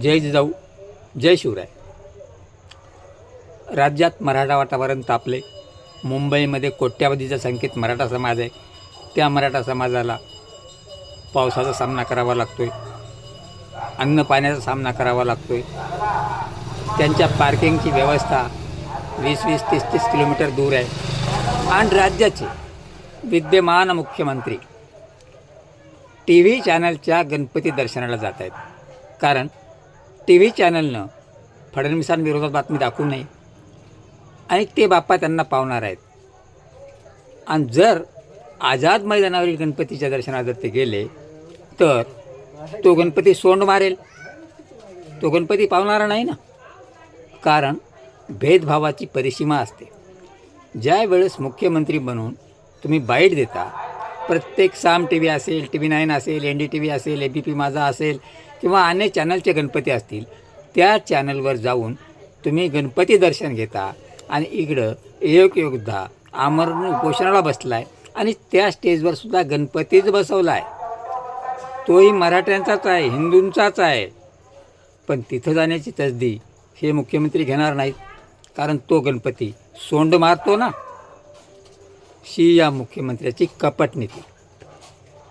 जय जिजाऊ जय शिवराय. राज्यात मराठा वातावरण तापले. मुंबईमध्ये कोट्यावधीच्या संख्येत मराठा समाज आहे. त्या मराठा समाजाला पावसाचा सामना करावा लागतो आहे अन्न पाण्याचा सामना करावा लागतो आहे त्यांच्या पार्किंगची व्यवस्था वीस वीस तीस तीस किलोमीटर दूर आहे. आणि राज्याचे विद्यमान मुख्यमंत्री टी व्ही चॅनलच्या गणपती दर्शनाला जात आहेत. कारण टी व्ही चॅनलनं फडणवीसांविरोधात बातमी दाखवू नये. आणि ते बाप्पा त्यांना पावणार आहेत. आणि जर आझाद मैदानावरील गणपतीच्या दर्शनात जर ते गेले तर तो गणपती सोंड मारेल. तो गणपती पावणारा नाही ना? कारण भेदभावाची परिसीमा असते. ज्या वेळेस मुख्यमंत्री बनून तुम्ही बाईट देता प्रत्येक साम टी व्ही असेल टी व्ही नाईन असेल एन डी टी व्ही असेल ए बी पी माझा असेल किंवा अनेक चॅनलचे गणपती असतील त्या चॅनलवर जाऊन तुम्ही गणपती दर्शन घेता आणि इकडं एक योद्धा आमरण उपोषणाला बसला आहे आणि त्या स्टेजवर सुद्धा गणपतीच बसवला आहे तोही मराठ्यांचाच आहे हिंदूंचाच आहे. पण तिथं जाण्याची तसदी हे मुख्यमंत्री घेणार नाहीत कारण तो गणपती सोंड मारतो ना. शी या मुख्यमंत्र्याची कपट नीती